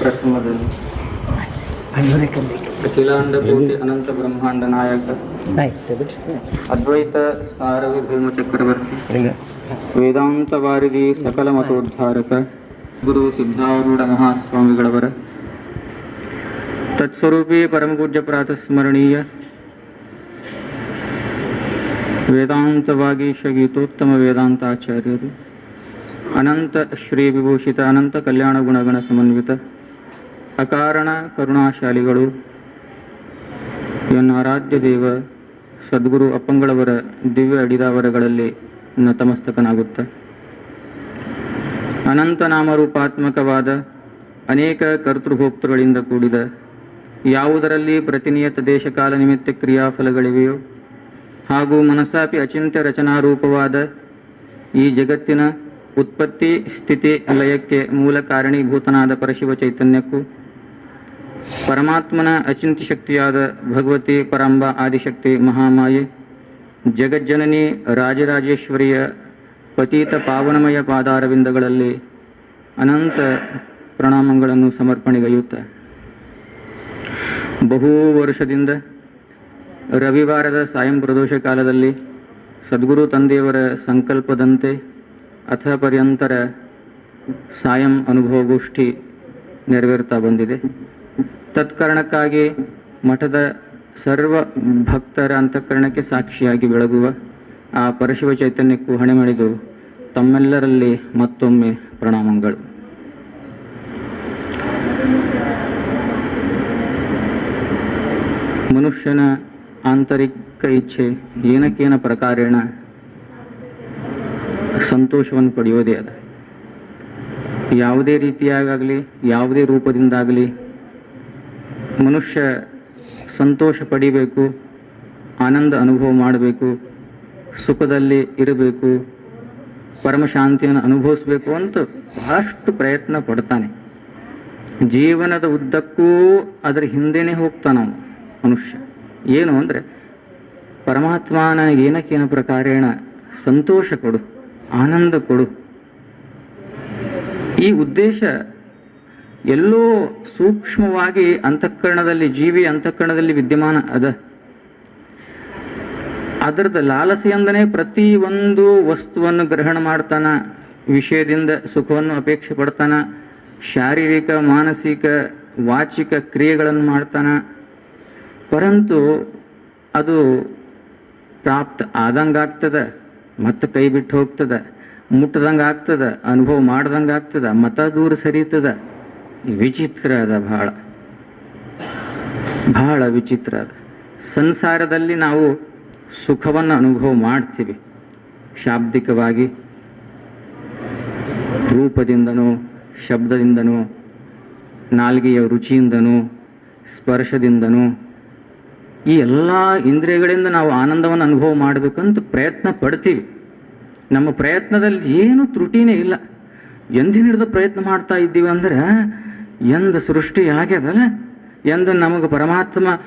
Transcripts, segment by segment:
ಪ್ರಥಮದಲ್ಲಿ. ಅಖಿಲಾಂಡ ಕೋಟಿ ಅನಂತ ಬ್ರಹ್ಮಾಂಡ ನಾಯಕ. ಅದ್ವೈತ ಸಾರವಿಭೀಮ ಚಕ್ರವರ್ತಿ. ವೇದಾಂತ ವಾರಿಧಿ ಸಕಲ ಮತೋದ್ಧಾರಕ. ಗುರು ಸಿದ್ಧಾರೂಢ ಮಹಾಸ್ವಾಮಿಗಳವರ. ತತ್ಸ್ವರೂಪಿ ಪರಮಪೂಜ್ಯ ಪ್ರಾತಸ್ಮರಣೀಯ ವೇದಾಂತವಾಗೀಶ ಗೀತೋತ್ತಮ ವೇದಾಂತಾಚಾರ್ಯರು. ಅನಂತ ಶ್ರೀ ವಿಭೂಷಿತ ಅನಂತ ಕಲ್ಯಾಣ ಗುಣಗಣ ಸಮನ್ವಿತ. ಅಕಾರಣ ಕರುಣಾಶಾಲಿಗಳು. ಎನ್ನ ಆರಾಧ್ಯ ದೇವ ಸದ್ಗುರು ಅಪ್ಪಂಗಳವರ ದಿವ್ಯ ಅಡಿದಾವರಗಳಲ್ಲಿ ನತಮಸ್ತಕನಾಗುತ್ತ. ಅನಂತ ನಾಮರೂಪಾತ್ಮಕವಾದ ಅನೇಕ ಕರ್ತೃಭೋಕ್ತೃಗಳಿಂದ ಕೂಡಿದ ಯಾವುದರಲ್ಲಿ ಪ್ರತಿನಿಯತ ದೇಶಕಾಲ ನಿಮಿತ್ತ ಕ್ರಿಯಾಫಲಗಳಿವೆಯೋ ಹಾಗೂ ಮನಸ್ಸಾಪಿ ಅಚಿಂತ್ಯ ರಚನಾರೂಪವಾದ ಈ ಜಗತ್ತಿನ ಉತ್ಪತ್ತಿ ಸ್ಥಿತಿ ಲಯಕ್ಕೆ ಮೂಲ ಕಾರಣೀಭೂತನಾದ ಪರಶಿವ ಚೈತನ್ಯಕ್ಕೂ ಪರಮಾತ್ಮನ ಅಚಿಂತ್ಯ ಶಕ್ತಿಯಾದ ಭಗವತಿ ಪರಾಂಬ ಆದಿಶಕ್ತಿ ಮಹಾಮಾಯೆ, ಜಗಜ್ಜನನಿ ರಾಜರಾಜೇಶ್ವರಿಯ ಪತೀತ ಪಾವನಮಯ ಪಾದಾರವಿಂದಗಳಲ್ಲಿ ಅನಂತ ಪ್ರಣಾಮಗಳನ್ನು ಸಮರ್ಪಣೆಗೈಯುತ್ತ. ಬಹು ವರ್ಷದಿಂದ ರವಿವಾರದ ಸಾಯಂ ಪ್ರದೋಷ ಕಾಲದಲ್ಲಿ ಸದ್ಗುರು ತಂದೆಯವರ ಸಂಕಲ್ಪದಂತೆ ಅಥ ಪರ್ಯಂತರ ಸಾಯಂ ಅನುಭವಗೋಷ್ಠಿ ನೆರವೇರುತ್ತಾ ಬಂದಿದೆ. ತತ್ಕಾರಣಕ್ಕಾಗಿ ಮಠದ ಸರ್ವ ಭಕ್ತರ ಅಂತಃಕರಣಕ್ಕೆ ಸಾಕ್ಷಿಯಾಗಿ ಬೆಳಗುವ ಆ ಪರಶಿವ ಚೈತನ್ಯಕ್ಕೂ ಹಣೆ ಮಾಡಿದು ತಮ್ಮೆಲ್ಲರಲ್ಲಿ ಮತ್ತೊಮ್ಮೆ ಪ್ರಣಾಮಗಳು. ಮನುಷ್ಯನ ಆಂತರಿಕ ಇಚ್ಛೆ ಏನಕ್ಕೇನ ಪ್ರಕಾರೇಣ ಸಂತೋಷವನ್ನು ಪಡೆಯೋದೇ ಅದ. ಯಾವುದೇ ರೀತಿಯಾಗಲಿ ಯಾವುದೇ ರೂಪದಿಂದಾಗಲಿ ಮನುಷ್ಯ ಸಂತೋಷ ಪಡಿಬೇಕು, ಆನಂದ ಅನುಭವ ಮಾಡಬೇಕು, ಸುಖದಲ್ಲಿ ಇರಬೇಕು ಪರಮಶಾಂತಿಯನ್ನು ಅನುಭವಿಸಬೇಕು ಅಂತ ಬಹಳಷ್ಟು ಪ್ರಯತ್ನ ಪಡ್ತಾನೆ. ಜೀವನದ ಉದ್ದಕ್ಕೂ ಅದರ ಹಿಂದೆನೇ ಹೋಗ್ತಾನ ಮನುಷ್ಯ. ಏನು ಅಂದರೆ, ಪರಮಾತ್ಮ ನನಗೆ ಏನಕ್ಕೇನ ಪ್ರಕಾರೇಣ ಸಂತೋಷ ಕೊಡು, ಆನಂದ ಕೊಡು. ಈ ಉದ್ದೇಶ ಎಲ್ಲೋ ಸೂಕ್ಷ್ಮವಾಗಿ ಅಂತಃಕರಣದಲ್ಲಿ, ಜೀವಿ ಅಂತಃಕರಣದಲ್ಲಿ ವಿದ್ಯಮಾನ ಅದ. ಅದರದ ಲಾಲಸೆಯಂದನೆ ಪ್ರತಿ ಒಂದು ವಸ್ತುವನ್ನು ಗ್ರಹಣ ಮಾಡ್ತಾನ, ವಿಷಯದಿಂದ ಸುಖವನ್ನು ಅಪೇಕ್ಷೆ ಪಡ್ತಾನ, ಶಾರೀರಿಕ, ಮಾನಸಿಕ, ವಾಚಿಕ ಕ್ರಿಯೆಗಳನ್ನು ಮಾಡ್ತಾನ. ಪರಂತು ಅದು ಪ್ರಾಪ್ತ ಆದಂಗೆ ಆಗ್ತದ ಮತ್ತೆ ಕೈ ಬಿಟ್ಟು ಹೋಗ್ತದೆ ಮುಟ್ಟದಂಗೆ ಆಗ್ತದ ಅನುಭವ ಮಾಡ್ದಂಗೆ ಆಗ್ತದ ಮತ ದೂರ ಸರಿತದ ವಿಚಿತ್ರ ಅದ ಭಾಳ ಬಹಳ ವಿಚಿತ್ರ ಅದ. ಸಂಸಾರದಲ್ಲಿ ನಾವು ಸುಖವನ್ನು ಅನುಭವ ಮಾಡ್ತೀವಿ. ಶಾಬ್ದಿಕವಾಗಿ, ರೂಪದಿಂದನೋ, ಶಬ್ದದಿಂದನೋ, ನಾಲ್ಗೆಯ ರುಚಿಯಿಂದನೋ, ಸ್ಪರ್ಶದಿಂದನೋ, ಈ ಎಲ್ಲ ಇಂದ್ರಿಯಗಳಿಂದ ನಾವು ಆನಂದವನ್ನು ಅನುಭವ ಮಾಡಬೇಕಂತ ಪ್ರಯತ್ನ ಪಡ್ತೀವಿ. ನಮ್ಮ ಪ್ರಯತ್ನದಲ್ಲಿ ಏನು ತ್ರುಟಿನೇ ಇಲ್ಲ. ಎಂದಿನ ಹಿಡಿದು ಪ್ರಯತ್ನ ಮಾಡ್ತಾ ಇದ್ದೀವಿ ಅಂದ್ರೆ ಎಂದ ಸೃಷ್ಟಿ ಆಗ್ಯದಲ್ಲ ಎಂದು ನಮಗೆ ಪರಮಾತ್ಮ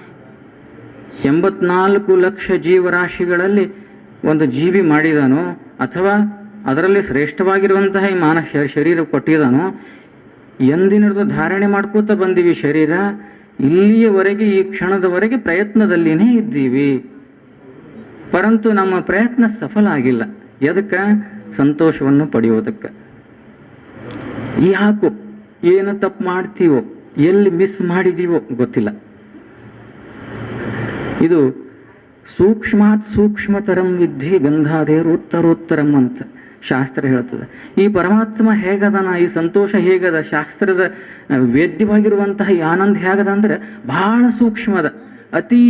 ಎಂಬತ್ನಾಲ್ಕು ಲಕ್ಷ ಜೀವರಾಶಿಗಳಲ್ಲಿ ಒಂದು ಜೀವಿ ಮಾಡಿದಾನೋ, ಅಥವಾ ಅದರಲ್ಲಿ ಶ್ರೇಷ್ಠವಾಗಿರುವಂತಹ ಈ ಮಾನ ಶರೀರ ಕೊಟ್ಟಿದ್ದಾನೋ ಎಂದಿನದು ಧಾರಣೆ ಮಾಡ್ಕೋತಾ ಬಂದೀವಿ ಶರೀರ, ಇಲ್ಲಿಯವರೆಗೆ ಈ ಕ್ಷಣದವರೆಗೆ ಪ್ರಯತ್ನದಲ್ಲಿನೇ ಇದ್ದೀವಿ. ಪರಂತು ನಮ್ಮ ಪ್ರಯತ್ನ ಸಫಲ ಆಗಿಲ್ಲ. ಎದಕ್ಕೆ? ಸಂತೋಷವನ್ನು ಪಡೆಯೋದಕ್ಕೆ ಯಾಕೋ ಏನು ತಪ್ಪು ಮಾಡ್ತೀವೋ, ಎಲ್ಲಿ ಮಿಸ್ ಮಾಡಿದೀವೋ ಗೊತ್ತಿಲ್ಲ. ಇದು ಸೂಕ್ಷ್ಮಾತ್ ಸೂಕ್ಷ್ಮತರಂ ವಿದ್ಧಿ ಗಂಧಾದೇರು ಉತ್ತರೋತ್ತರಂ ಅಂತ ಶಾಸ್ತ್ರ ಹೇಳ್ತದೆ. ಈ ಪರಮಾತ್ಮ ಹೇಗದನ, ಈ ಸಂತೋಷ ಹೇಗದ, ಶಾಸ್ತ್ರದ ವೇದ್ಯವಾಗಿರುವಂತಹ ಈ ಆನಂದ ಹೇಗದ ಅಂದರೆ ಬಹಳ ಸೂಕ್ಷ್ಮದ, ಅತೀ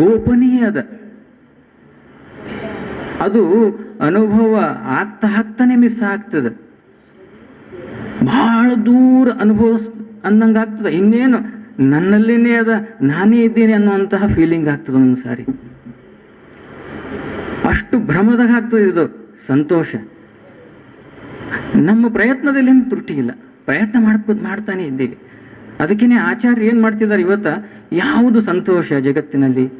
ಗೋಪನೀಯದ. ಅದು ಅನುಭವ ಆಗ್ತಾ ಆಗ್ತಾನೆ ಮಿಸ್ ಆಗ್ತದೆ. ಬಹಳ ದೂರ ಅನುಭವಿಸ್ ಅನ್ನಂಗೆ ಆಗ್ತದೆ ಇನ್ನೇನು ನನ್ನಲ್ಲಿನೇ ಅದ, ನಾನೇ ಇದ್ದೀನಿ ಅನ್ನುವಂತಹ ಫೀಲಿಂಗ್ ಆಗ್ತದೆ ಒಂದು ಸಾರಿ. ಅಷ್ಟು ಭ್ರಮದಾಗ ಆಗ್ತದೆ ಇದು, ಸಂತೋಷ. ನಮ್ಮ ಪ್ರಯತ್ನದಲ್ಲಿ ಏನು ತ್ರುಟಿ ಇಲ್ಲ. ಪ್ರಯತ್ನ ಮಾಡ್ಕೋ, ಮಾಡ್ತಾನೆ ಇದ್ದೀವಿ. ಅದಕ್ಕೇನೆ ಆಚಾರ್ಯ ಏನು ಮಾಡ್ತಿದ್ದಾರೆ ಇವತ್ತ? ಯಾವುದು ಸಂತೋಷ ಜಗತ್ತಿನಲ್ಲಿ?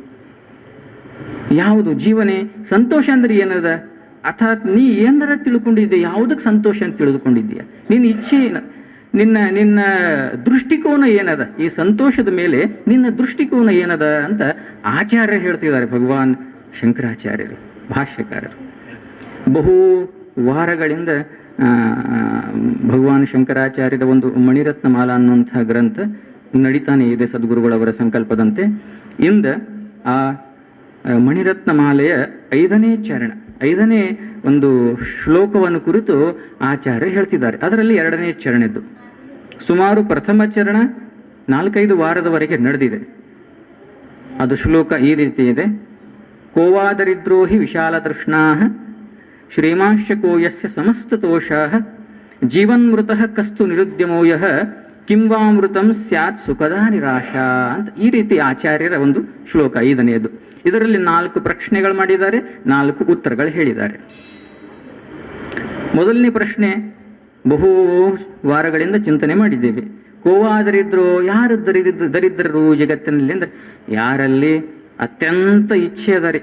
ಯಾವುದು ಜೀವನೇ? ಸಂತೋಷ ಅಂದ್ರೆ ಏನದ? ಅರ್ಥಾತ್ ನೀ ಏನಾರ ತಿಳ್ಕೊಂಡಿದ್ದೆ ಯಾವುದಕ್ಕೆ ಸಂತೋಷ ಅಂತ ತಿಳಿದುಕೊಂಡಿದ್ದೀಯ ನಿನ್ನ ಇಚ್ಛೆ ಏನು? ನಿನ್ನ ನಿನ್ನ ದೃಷ್ಟಿಕೋನ ಏನದ? ಈ ಸಂತೋಷದ ಮೇಲೆ ನಿನ್ನ ದೃಷ್ಟಿಕೋನ ಏನದ ಅಂತ ಆಚಾರ್ಯ ಹೇಳ್ತಿದ್ದಾರೆ ಭಗವಾನ್ ಶಂಕರಾಚಾರ್ಯರು ಭಾಷ್ಯಕಾರರು. ಬಹು ವಾರಗಳಿಂದ ಭಗವಾನ್ ಶಂಕರಾಚಾರ್ಯರ ಒಂದು ಮಣಿರತ್ನ ಮಾಲ ಅನ್ನುವಂಥ ಗ್ರಂಥ ನಡೀತಾನೆ ಇದೆ ಸದ್ಗುರುಗಳವರ ಸಂಕಲ್ಪದಂತೆ. ಇಂದ ಆ, ಮಣಿರತ್ನ ಮಾಲೆಯ ಐದನೇ ಚರಣ. ಐದನೇ ಒಂದು ಶ್ಲೋಕವನ್ನು ಕುರಿತು ಆಚಾರ್ಯ ಹೇಳ್ತಿದ್ದಾರೆ. ಅದರಲ್ಲಿ ಎರಡನೇ ಚರಣದ್ದು. ಸುಮಾರು ಪ್ರಥಮ ಚರಣ ನಾಲ್ಕೈದು ವಾರದವರೆಗೆ ನಡೆದಿದೆ. ಅದು ಶ್ಲೋಕ ಈ ರೀತಿ ಇದೆ. ಕೋವಾದರಿದ್ರೋಹಿ ವಿಶಾಲತೃಷ್ಣಾ ಶ್ರೀಮಾಂಶ ಕೋಯಸ್ಯ ಸಮಸ್ತತೋಷಾ ಜೀವನ್ಮೃತ ಕಸ್ತು ನಿರುದ್ಯಮೋಯ, ಕಿಂವಾಮೃತಂ ಸ್ಯಾತ್ ಸುಖದ ನಿರಾಶಾ ಅಂತ ಈ ರೀತಿ ಆಚಾರ್ಯರ ಒಂದು ಶ್ಲೋಕ ಐದನೆಯದು. ಇದರಲ್ಲಿ ನಾಲ್ಕು ಪ್ರಶ್ನೆಗಳು ಮಾಡಿದ್ದಾರೆ, ನಾಲ್ಕು ಉತ್ತರಗಳು ಹೇಳಿದ್ದಾರೆ. ಮೊದಲನೇ ಪ್ರಶ್ನೆ, ಬಹು ವಾರಗಳಿಂದ ಚಿಂತನೆ ಮಾಡಿದ್ದೇವೆ. ಕೋವಾದರಿದ್ರೋ ಯಾರು ದರಿದ್ರ ದರಿದ್ರರು ಜಗತ್ತಿನಲ್ಲಿ ಅಂದರೆ, ಯಾರಲ್ಲಿ ಅತ್ಯಂತ ಇಚ್ಛೆ ಅದರಿ.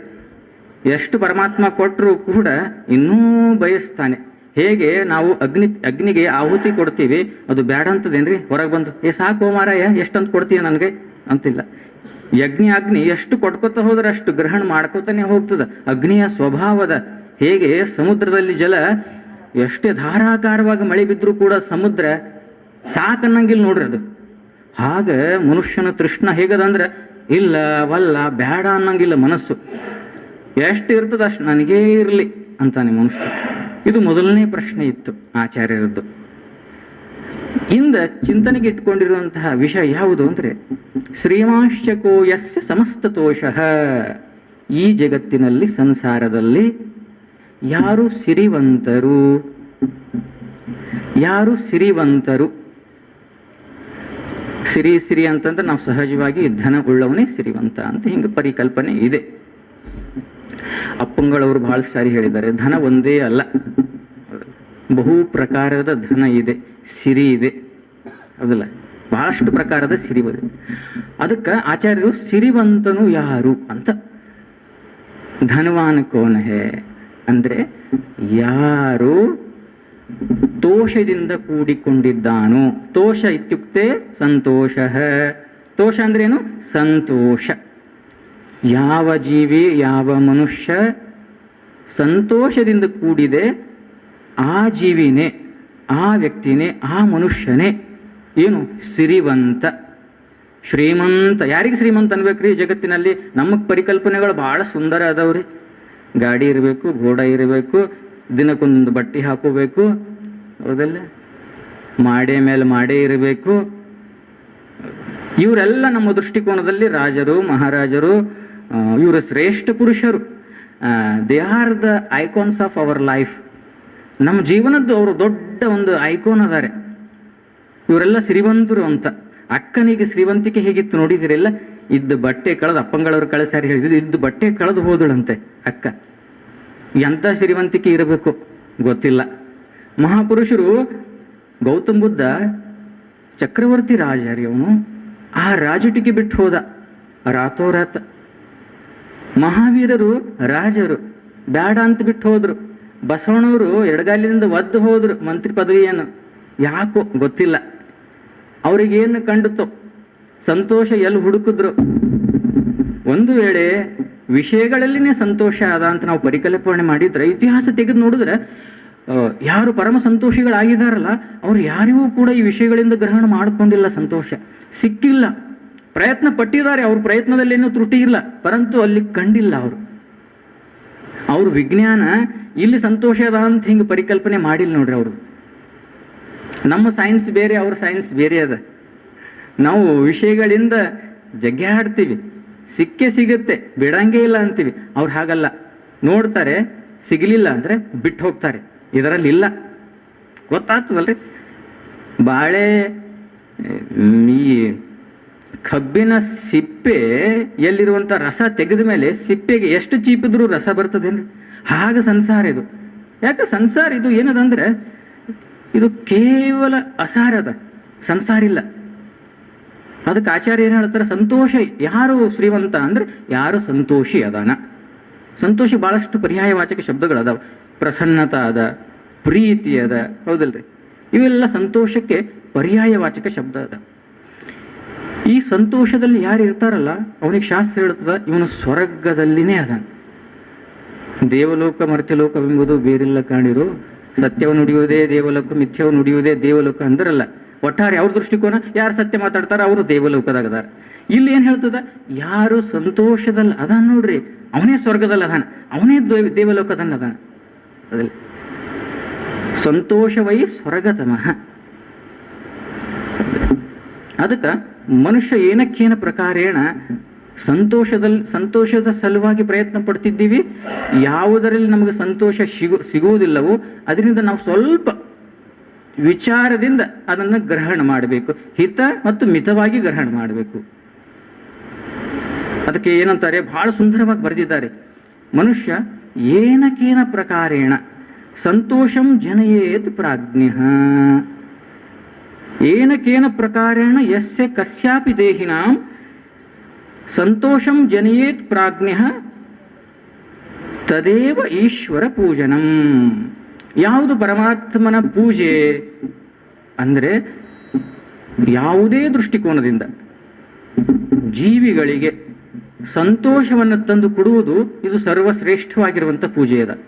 ಎಷ್ಟು ಪರಮಾತ್ಮ ಕೊಟ್ಟರೂ ಕೂಡ ಇನ್ನೂ ಬಯಸ್ತಾನೆ. ಹೇಗೆ ನಾವು ಅಗ್ನಿ, ಅಗ್ನಿಗೆ ಆಹುತಿ ಕೊಡ್ತೀವಿ, ಅದು ಬೇಡ ಅಂತದೇನ್ರಿ ಹೊರಗೆ ಬಂದು, ಏ ಸಾಕು ಮಾರಾಯ, ಎಷ್ಟಂತ ಕೊಡ್ತೀಯ ನನಗೆ? ಅಂತಿಲ್ಲ. ಯಜ್ಞ ಅಗ್ನಿ ಎಷ್ಟು ಕೊಟ್ಕೋತ ಹೋದ್ರೆ ಅಷ್ಟು ಗ್ರಹಣ ಮಾಡ್ಕೋತಾನೆ ಹೋಗ್ತದ. ಅಗ್ನಿಯ ಸ್ವಭಾವದ ಹೇಗೆ ಸಮುದ್ರದಲ್ಲಿ ಜಲ ಎಷ್ಟೇ ಧಾರಾಕಾರವಾಗಿ ಮಳೆ ಬಿದ್ದರೂ ಕೂಡ ಸಮುದ್ರ ಸಾಕನ್ನಂಗಿಲ್ಲ ನೋಡ್ರಿ ಅದು. ಹಾಗ ಮನುಷ್ಯನ ತೃಷ್ಣ ಹೇಗದಂದ್ರೆ, ಇಲ್ಲ, ವಲ್ಲ ಬೇಡ ಅನ್ನಂಗಿಲ್ಲ ಮನಸ್ಸು. ಎಷ್ಟು ಇರ್ತದ ಅಷ್ಟು ನನಗೇ ಇರಲಿ ಅಂತಾನೆ ಮನುಷ್ಯ. ಇದು ಮೊದಲನೇ ಪ್ರಶ್ನೆ ಇತ್ತು ಆಚಾರ್ಯರದ್ದು. ಇಂದ ಚಿಂತನೆಗೆ ಇಟ್ಕೊಂಡಿರುವಂತಹ ವಿಷಯ ಯಾವುದು ಅಂದರೆ, ಶ್ರೀಮಾಶ್ಚಕೋ ಯಸ್ಯ ಸಮಸ್ತತೋಷಃ. ಈ ಜಗತ್ತಿನಲ್ಲಿ ಸಂಸಾರದಲ್ಲಿ ಯಾರು ಸಿರಿವಂತರು? ಯಾರು ಸಿರಿವಂತರು? ಸಿರಿ ಸಿರಿ ಅಂತಂದ್ರೆ ನಾವು ಸಹಜವಾಗಿ ಧನ ಉಳ್ಳವನೇ ಸಿರಿವಂತ ಅಂತ ಹಿಂಗೆ ಪರಿಕಲ್ಪನೆ ಇದೆ. ಅಪ್ಪಂಗಳವರು ಬಹಳ ಸಾರಿ ಹೇಳಿದ್ದಾರೆ, ಧನ ಒಂದೇ ಅಲ್ಲ. ಬಹು ಪ್ರಕಾರದ ಧನ ಇದೆ, ಸಿರಿ ಇದೆ. ಅದಲ್ಲ, ಬಹಳಷ್ಟು ಪ್ರಕಾರದ ಸಿರಿವಿದೆ ಅದಕ್ಕೆ ಆಚಾರ್ಯರು ಸಿರಿವಂತನು ಯಾರು ಅಂತ. ಧನವಾನ್ ಕೋನ ಹೇ ಅಂದರೆ ಯಾರು ತೋಷದಿಂದ ಕೂಡಿಕೊಂಡಿದ್ದಾನೋ. ತೋಷ ಇತ್ಯುಕ್ತೆ ಸಂತೋಷ. ತೋಷ ಅಂದ್ರೇನು? ಸಂತೋಷ. ಯಾವ ಜೀವಿ, ಯಾವ ಮನುಷ್ಯ ಸಂತೋಷದಿಂದ ಕೂಡಿದೆ ಆ ಜೀವಿನೇ, ಆ ವ್ಯಕ್ತಿನೇ, ಆ ಮನುಷ್ಯನೇ ಏನು? ಸಿರಿವಂತ ಶ್ರೀಮಂತ. ಯಾರಿಗೆ ಶ್ರೀಮಂತ ಅನ್ಬೇಕ್ರಿ? ಜಗತ್ತಿನಲ್ಲಿ ನಮಗೆ ಪರಿಕಲ್ಪನೆಗಳು ಭಾಳ ಸುಂದರ ಅದಾವ್ರಿ. ಗಾಡಿ ಇರಬೇಕು, ಗೋಡ ಇರಬೇಕು, ದಿನಕ್ಕೊಂದು ಬಟ್ಟೆ ಹಾಕೋಬೇಕು, ಹೌದಲ್ಲ? ಮಾಡೇ ಮೇಲೆ ಮಾಡೇ ಇರಬೇಕು. ಇವರೆಲ್ಲ ನಮ್ಮ ದೃಷ್ಟಿಕೋನದಲ್ಲಿ ರಾಜರು, ಮಹಾರಾಜರು ಇವರ ಇವರು ಶ್ರೇಷ್ಠ ಪುರುಷರು. They are the icons of our life. ನಮ್ಮ ಜೀವನದ್ದು ಅವರು ದೊಡ್ಡ ಒಂದು ಐಕೋನ್ ಅದಾರೆ. ಇವರೆಲ್ಲ ಶ್ರೀವಂತರು ಅಂತ. ಅಕ್ಕನಿಗೆ ಶ್ರೀವಂತಿಕೆ ಹೇಗಿತ್ತು ನೋಡಿದಿರಲ್ಲ ಇದ್ದ ಬಟ್ಟೆ ಕಳೆದು ಅಪ್ಪಂಗಳವರು ಕಳಿಸಾರಿ ಹೇಳಿದ್ರು ಇದ್ದು ಬಟ್ಟೆ ಕಳೆದು ಹೋದಳಂತೆ ಅಕ್ಕ. ಎಂಥ ಶ್ರೀವಂತಿಕೆ ಇರಬೇಕು? ಗೊತ್ತಿಲ್ಲ. ಮಹಾಪುರುಷರು ಗೌತಮ್ ಬುದ್ಧ, ಚಕ್ರವರ್ತಿ ರಾಜ ಅವನು, ಆ ರಾಜಟಿಗೆ ಬಿಟ್ಟು ಹೋದ. ರಾತೋರಾತ. ಮಹಾವೀರರು ರಾಜರು ಬೇಡ ಅಂತ ಬಿಟ್ಟು ಹೋದ್ರು. ಬಸವಣ್ಣವರು ಎಡಗಾಲಿನಿಂದ ಒದ್ದು ಹೋದ್ರು ಮಂತ್ರಿ ಪದವಿಯನ್ನು. ಯಾಕೋ ಗೊತ್ತಿಲ್ಲ. ಅವರಿಗೇನು ಕಂಡುತ್ತೋ ಸಂತೋಷ ಎಲ್ಲಿ ಹುಡುಕಿದ್ರು? ಒಂದು ವೇಳೆ ವಿಷಯಗಳಲ್ಲಿನೇ ಸಂತೋಷ ಅದ ಅಂತ ನಾವು ಪರಿಕಲ್ಪನೆ ಮಾಡಿದ್ರೆ, ಇತಿಹಾಸ ತೆಗೆದು ನೋಡಿದ್ರೆ ಯಾರು ಪರಮ ಸಂತೋಷಿಗಳಾಗಿದ್ದಾರಲ್ಲ, ಅವ್ರು ಯಾರಿಗೂ ಕೂಡ ಈ ವಿಷಯಗಳಿಂದ ಗ್ರಹಣ ಮಾಡಿಕೊಂಡಿಲ್ಲ ಸಂತೋಷ. ಸಿಕ್ಕಿಲ್ಲ. ಪ್ರಯತ್ನ ಪಟ್ಟಿದ್ದಾರೆ, ಅವ್ರ ಪ್ರಯತ್ನದಲ್ಲೇನೂ ತ್ರುಟಿ ಇಲ್ಲ. ಪರಂತು ಅಲ್ಲಿ ಕಂಡಿಲ್ಲ ಅವರು. ಅವ್ರ ವಿಜ್ಞಾನ ಇಲ್ಲಿ ಸಂತೋಷ ಅದ ಅಂತ ಹಿಂಗೆ ಪರಿಕಲ್ಪನೆ ಮಾಡಿಲ್ಲ ನೋಡ್ರಿ ಅವರು. ನಮ್ಮ ಸೈನ್ಸ್ ಬೇರೆ, ಅವ್ರ ಸೈನ್ಸ್ ಬೇರೆ ಅದ. ನಾವು ವಿಷಯಗಳಿಂದ ಜಗ್ಗಾಡ್ತೀವಿ ಸಿಕ್ಕೇ ಸಿಗುತ್ತೆ, ಬಿಡಂಗೇ ಇಲ್ಲ ಅಂತೀವಿ. ಅವ್ರು ಹಾಗಲ್ಲ. ನೋಡ್ತಾರೆ, ಸಿಗಲಿಲ್ಲ ಅಂದರೆ ಬಿಟ್ಟು ಹೋಗ್ತಾರೆ. ಇದರಲ್ಲಿ ಇಲ್ಲ. ಗೊತ್ತಾಗ್ತದಲ್ರಿ? ಬಾಳೆ ಈ ಕಬ್ಬಿನ ಸಿಪ್ಪೆ ಎಲ್ಲಿರುವಂಥ ರಸ ತೆಗೆದ ಮೇಲೆ ಸಿಪ್ಪೆಗೆ ಎಷ್ಟು ಚೀಪಿದ್ರೂ ರಸ ಬರ್ತದೇನ್ರಿ? ಹಾಗೆ ಸಂಸಾರ ಇದು. ಯಾಕೆ ಸಂಸಾರ ಇದು ಏನದಂದ್ರೆ, ಇದು ಕೇವಲ ಅಸಾರದ ಸಂಸಾರ ಇಲ್ಲ. ಅದಕ್ಕೆ ಆಚಾರ್ಯ ಏನು ಹೇಳ್ತಾರೆ? ಸಂತೋಷ ಯಾರು ಶ್ರೀಮಂತ ಅಂದ್ರೆ ಯಾರು ಸಂತೋಷಿ ಅದಾನ. ಸಂತೋಷಿ ಭಾಳಷ್ಟು ಪರ್ಯಾಯವಾಚಕ ಶಬ್ದಗಳದಾವ. ಪ್ರಸನ್ನತ ಅದ, ಪ್ರೀತಿ ಅದ, ಹೌದಲ್ರಿ? ಇವೆಲ್ಲ ಸಂತೋಷಕ್ಕೆ ಪರ್ಯಾಯವಾಚಕ ಶಬ್ದ ಅದ. ಈ ಸಂತೋಷದಲ್ಲಿ ಯಾರು ಇರ್ತಾರಲ್ಲ, ಅವನಿಗೆ ಶಾಸ್ತ್ರ ಹೇಳ್ತದ ಇವನು ಸ್ವರ್ಗದಲ್ಲಿನೇ ಅದಾನ. ದೇವಲೋಕ ಮರ್ತ್ಯಲೋಕವೆಂಬುದು ಬೇರೆಲ್ಲ ಕಾಣಿರು. ಸತ್ಯವ ನುಡಿಯುವುದೇ ದೇವಲೋಕ ಮಿಥ್ಯವ ನುಡಿಯುವುದೇ ದೇವಲೋಕ ಅಂದ್ರಲ್ಲ. ಒಟ್ಟಾರೆ ಅವ್ರ ದೃಷ್ಟಿಕೋನ ಯಾರು ಸತ್ಯ ಮಾತಾಡ್ತಾರ ಅವರು ದೇವಲೋಕದಾಗ ಅದಾರ ಇಲ್ಲಿ ಏನು ಹೇಳ್ತದ? ಯಾರು ಸಂತೋಷದಲ್ಲಿ ಅದಾನ ನೋಡ್ರಿ. ಅವನೇ ಸ್ವರ್ಗದಲ್ಲಿ ಅದಾನ. ಅವನೇ ದೇವಲೋಕದನ್ನ ಅದ ಅದಾನ. ಅದಲ್ಲಿ ಸಂತೋಷವೈ ಸ್ವರ್ಗತಮ. ಅದಕ್ಕೆ ಮನುಷ್ಯ ಏನಕ್ಕೇನ ಪ್ರಕಾರೇಣ ಸಂತೋಷದಲ್ಲಿ ಸಂತೋಷದ ಸಲುವಾಗಿ ಪ್ರಯತ್ನ ಪಡ್ತಿದ್ದೀವಿ. ಯಾವುದರಲ್ಲಿ ನಮಗೆ ಸಂತೋಷ ಸಿಗು, ಸಿಗುವುದಿಲ್ಲವೋ ಅದರಿಂದ ನಾವು ಸ್ವಲ್ಪ ವಿಚಾರದಿಂದ ಅದನ್ನು ಗ್ರಹಣ ಮಾಡಬೇಕು. ಹಿತ ಮತ್ತು ಮಿತವಾಗಿ ಗ್ರಹಣ ಮಾಡಬೇಕು. ಅದಕ್ಕೆ ಏನಂತಾರೆ? ಬಹಳ ಸುಂದರವಾಗಿ ಬರೆದಿದ್ದಾರೆ. ಮನುಷ್ಯ ಏನಕೇನ ಪ್ರಕಾರೇಣ ಸಂತೋಷಂ ಜನಯೇತ್ ಪ್ರಾಜ್ಞ ಏನಕೇನ ಪ್ರಕಾರೇಣ ಯಸ್ಯ ಕಸ್ಯಾಪಿ ದೇಹಿನಾಂ ಸಂತೋಷಂ ಜನಯೇತ್ ಪ್ರಾಜ್ಞ ತದೇವ ಈಶ್ವರ ಪೂಜನಂ. ಯಾವುದು ಪರಮಾತ್ಮನ ಪೂಜೆ ಅಂದರೆ ಯಾವುದೇ ದೃಷ್ಟಿಕೋನದಿಂದ ಜೀವಿಗಳಿಗೆ ಸಂತೋಷವನ್ನು ತಂದು ಕೊಡುವುದು ಇದು ಸರ್ವಶ್ರೇಷ್ಠವಾಗಿರುವಂಥ ಪೂಜೆ ಅದ.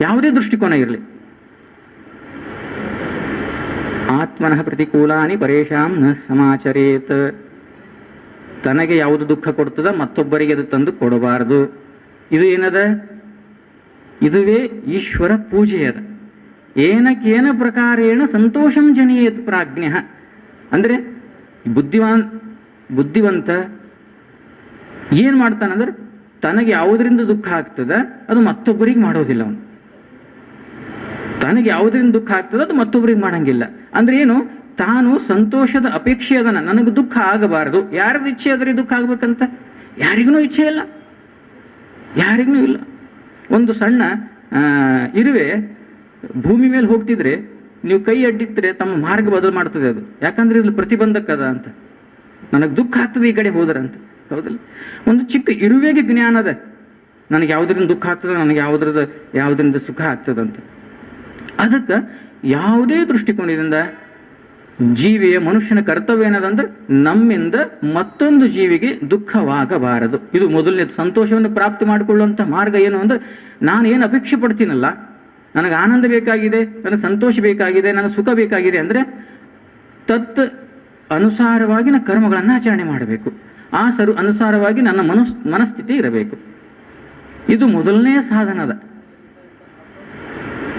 ಯಾವುದೇ ದೃಷ್ಟಿಕೋನ ಇರಲಿ. ಆತ್ಮನಃ ಪ್ರತಿಕೂಲಾನಿ ಪರೇಶಾಂ ನ ಸಮಾಚರೇತ್. ತನಗೆ ಯಾವುದು ದುಃಖ ಕೊಡ್ತದ ಮತ್ತೊಬ್ಬರಿಗೆ ಅದು ತಂದು ಕೊಡಬಾರದು. ಇದು ಏನದ? ಇದುವೇ ಈಶ್ವರ ಪೂಜೆ ಅದ ಏನಕ್ಕೇನ ಪ್ರಕಾರೇಣ ಸಂತೋಷಂ ಜನಿಯೇತ್ ಪ್ರಾಜ್ಞ. ಅಂದರೆ ಬುದ್ಧಿವಾನ್, ಬುದ್ಧಿವಂತ ಏನು ಮಾಡ್ತಾನಂದ್ರೆ ತನಗೆ ಯಾವುದರಿಂದ ದುಃಖ ಆಗ್ತದ ಅದು ಮತ್ತೊಬ್ಬರಿಗೆ ಮಾಡೋದಿಲ್ಲ ಅವನು. ತನಗೆ ಯಾವುದರಿಂದ ದುಃಖ ಆಗ್ತದೆ ಅದು ಮತ್ತೊಬ್ಬರಿಗೆ ಮಾಡಂಗಿಲ್ಲ. ಅಂದ್ರೆ ಏನು? ತಾನು ಸಂತೋಷದ ಅಪೇಕ್ಷೆ ಅದನ ನನಗೆ ದುಃಖ ಆಗಬಾರದು. ಯಾರದ್ದು ಇಚ್ಛೆ ಆದರೆ ದುಃಖ ಆಗ್ಬೇಕಂತ? ಯಾರಿಗೂ ಇಚ್ಛೆ ಇಲ್ಲ. ಯಾರಿಗೂ ಇಲ್ಲ. ಒಂದು ಸಣ್ಣ ಇರುವೆ ಭೂಮಿ ಮೇಲೆ ಹೋಗ್ತಿದ್ರೆ ನೀವು ಕೈ ಅಡ್ಡಿದ್ರೆ ತಮ್ಮ ಮಾರ್ಗ ಬದಲು ಮಾಡ್ತದೆ ಅದು. ಯಾಕಂದ್ರೆ ಇಲ್ಲಿ ಪ್ರತಿಬಂಧಕ ಅದ ಅಂತ. ನನಗೆ ದುಃಖ ಆಗ್ತದೆ ಈ ಕಡೆ ಅಂತ. ಹೌದಲ್ಲ? ಒಂದು ಚಿಕ್ಕ ಇರುವೆಗೆ ಜ್ಞಾನ ಅದ. ನನಗೆ ಯಾವುದರಿಂದ ದುಃಖ ಆಗ್ತದೆ, ನನಗೆ ಯಾವುದ್ರದ, ಯಾವುದರಿಂದ ಸುಖ ಆಗ್ತದಂತ ಅದಕ್ಕೆ ಯಾವುದೇ ದೃಷ್ಟಿಕೋನದಿಂದ ಜೀವಿಯ ಮನುಷ್ಯನ ಕರ್ತವ್ಯ ಏನದಂದ್ರೆ ನಮ್ಮಿಂದ ಮತ್ತೊಂದು ಜೀವಿಗೆ ದುಃಖವಾಗಬಾರದು. ಇದು ಮೊದಲನೇದು ಸಂತೋಷವನ್ನು ಪ್ರಾಪ್ತಿ ಮಾಡಿಕೊಳ್ಳುವಂಥ ಮಾರ್ಗ ಏನು ಅಂದ್ರೆ ನಾನು ಏನು ಅಪೇಕ್ಷೆ ಪಡ್ತೀನಲ್ಲ, ನನಗೆ ಆನಂದ ಬೇಕಾಗಿದೆ, ನನಗೆ ಸಂತೋಷ ಬೇಕಾಗಿದೆ, ನನಗೆ ಸುಖ ಬೇಕಾಗಿದೆ ಅಂದರೆ ತತ್ ಅನುಸಾರವಾಗಿ ನಾನು ಕರ್ಮಗಳನ್ನು ಆಚರಣೆ ಮಾಡಬೇಕು. ಆ ಸರು ಅನುಸಾರವಾಗಿ ನನ್ನ ಮನಸ್ ಮನಸ್ಥಿತಿ ಇರಬೇಕು. ಇದು ಮೊದಲನೇ ಸಾಧನದ.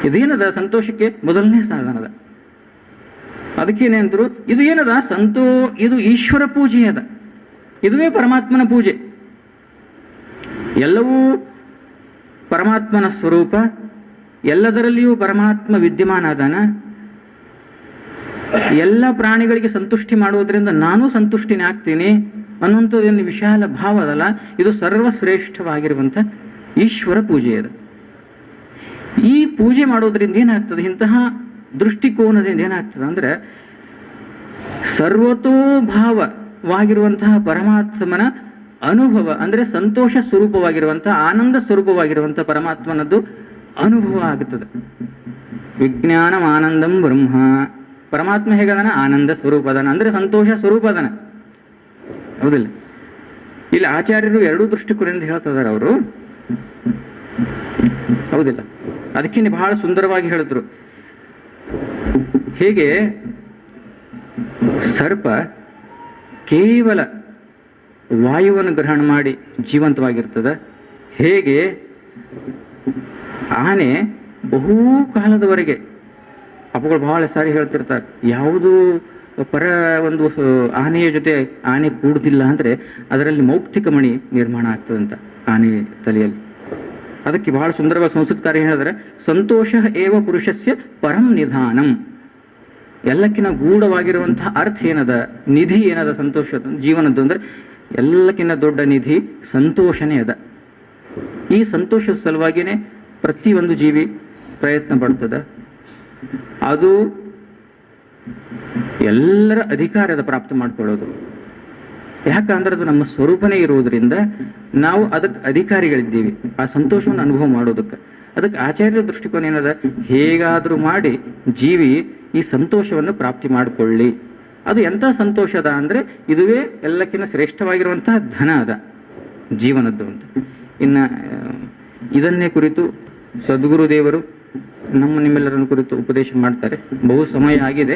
ಇದೇನದ ಸಂತೋಷಕ್ಕೆ? ಮೊದಲನೇ ಸಾಧನದ. ಅದಕ್ಕೇನೆಂದ್ರು, ಇದು ಏನದ? ಸಂತೋ, ಇದು ಈಶ್ವರ ಪೂಜೆ ಅದ. ಇದುವೇ ಪರಮಾತ್ಮನ ಪೂಜೆ. ಎಲ್ಲವೂ ಪರಮಾತ್ಮನ ಸ್ವರೂಪ, ಎಲ್ಲದರಲ್ಲಿಯೂ ಪರಮಾತ್ಮ ವಿದ್ಯಮಾನ ಅದಾನ. ಎಲ್ಲ ಪ್ರಾಣಿಗಳಿಗೆ ಸಂತುಷ್ಟಿ ಮಾಡುವುದರಿಂದ ನಾನು ಸಂತುಷ್ಟಿನೇ ಆಗ್ತೀನಿ ಅನ್ನುವಂಥದ್ದೇನು ವಿಶಾಲ ಭಾವ ಅದಲ್ಲ. ಇದು ಸರ್ವಶ್ರೇಷ್ಠವಾಗಿರುವಂಥ ಈಶ್ವರ ಪೂಜೆ ಅದು. ಈ ಪೂಜೆ ಮಾಡೋದ್ರಿಂದ ಏನಾಗ್ತದೆ? ಇಂತಹ ದೃಷ್ಟಿಕೋನದಿಂದ ಏನಾಗ್ತದೆ ಅಂದರೆ ಸರ್ವತೋಭಾವವಾಗಿರುವಂತಹ ಪರಮಾತ್ಮನ ಅನುಭವ, ಅಂದರೆ ಸಂತೋಷ ಸ್ವರೂಪವಾಗಿರುವಂಥ, ಆನಂದ ಸ್ವರೂಪವಾಗಿರುವಂಥ ಪರಮಾತ್ಮನದ್ದು ಅನುಭವ ಆಗುತ್ತದೆ ವಿಜ್ಞಾನ ಆನಂದಂ ಬ್ರಹ್ಮ. ಪರಮಾತ್ಮ ಹೇಗದನ? ಆನಂದ ಸ್ವರೂಪದನ. ಅಂದರೆ ಸಂತೋಷ ಸ್ವರೂಪದನ. ಹೌದಿಲ್ಲ? ಇಲ್ಲಿ ಆಚಾರ್ಯರು ಎರಡೂ ದೃಷ್ಟಿಕೋನದಿಂದ ಹೇಳ್ತಿದ್ದಾರೆ ಅವರು. ಹೌದಿಲ್ಲ? ಅದಕ್ಕಿಂತ ಬಹಳ ಸುಂದರವಾಗಿ ಹೇಳಿದ್ರು. ಹೇಗೆ ಸರ್ಪ ಕೇವಲ ವಾಯುವನ್ನು ಗ್ರಹಣ ಮಾಡಿ ಜೀವಂತವಾಗಿರ್ತದೆ. ಹೇಗೆ? ಆನೆ ಬಹು ಕಾಲದವರೆಗೆ ಅಪ್ಪಗಳು ಬಹಳ ಸಾರಿ ಹೇಳ್ತಿರ್ತಾರೆ. ಯಾವುದು ಪರ ಒಂದು ಆನೆಯ ಜೊತೆ ಆನೆ ಕೂಡುದಿಲ್ಲ ಅಂದರೆ ಅದರಲ್ಲಿ ಮೌಕ್ತಿಕ ಮಣಿ ನಿರ್ಮಾಣ ಆಗ್ತದಂತ ಆನೆ ತಲೆಯಲ್ಲಿ. ಅದಕ್ಕೆ ಬಹಳ ಸುಂದರವಾಗಿ ಸಂಸ್ಕೃತ ಕಾರ್ಯ ಹೇಳಿದ್ರೆ, ಸಂತೋಷ ಏವ ಪುರುಷಸ್ಯ ಪರಂ ನಿಧಾನಂ. ಎಲ್ಲಕ್ಕಿಂತ ಗೂಢವಾಗಿರುವಂತಹ ಅರ್ಥ ಏನದ? ನಿಧಿ ಏನದ ಸಂತೋಷದ ಜೀವನದ್ದು ಅಂದರೆ ಎಲ್ಲಕ್ಕಿಂತ ದೊಡ್ಡ ನಿಧಿ ಸಂತೋಷನೇ ಅದ. ಈ ಸಂತೋಷದ ಸಲುವಾಗಿಯೇ ಪ್ರತಿಯೊಂದು ಜೀವಿ ಪ್ರಯತ್ನ ಪಡ್ತದ. ಅದು ಎಲ್ಲರ ಅಧಿಕಾರದ ಪ್ರಾಪ್ತಿ ಮಾಡ್ಕೊಳ್ಳೋದು. ಯಾಕಂದ್ರೆ ಅದು ನಮ್ಮ ಸ್ವರೂಪನೇ ಇರುವುದರಿಂದ ನಾವು ಅದಕ್ಕೆ ಅಧಿಕಾರಿಗಳಿದ್ದೀವಿ. ಆ ಸಂತೋಷವನ್ನು ಅನುಭವ ಮಾಡೋದಕ್ಕೆ. ಅದಕ್ಕೆ ಆಚಾರ್ಯರ ದೃಷ್ಟಿಕೋನ ಏನದ? ಹೇಗಾದರೂ ಮಾಡಿ ಜೀವಿ ಈ ಸಂತೋಷವನ್ನು ಪ್ರಾಪ್ತಿ ಮಾಡಿಕೊಳ್ಳಿ. ಅದು ಎಂಥ ಸಂತೋಷ ಅದ ಅಂದರೆ ಇದುವೇ ಎಲ್ಲಕ್ಕಿಂತ ಶ್ರೇಷ್ಠವಾಗಿರುವಂತಹ ಧನ ಅದ, ಜೀವನದ್ದು ಅಂತ. ಇನ್ನು ಇದನ್ನೇ ಕುರಿತು ಸದ್ಗುರು ದೇವರು ನಮ್ಮ ನಿಮ್ಮೆಲ್ಲರನ್ನು ಕುರಿತು ಉಪದೇಶ ಮಾಡ್ತಾರೆ. ಬಹು ಸಮಯ ಆಗಿದೆ.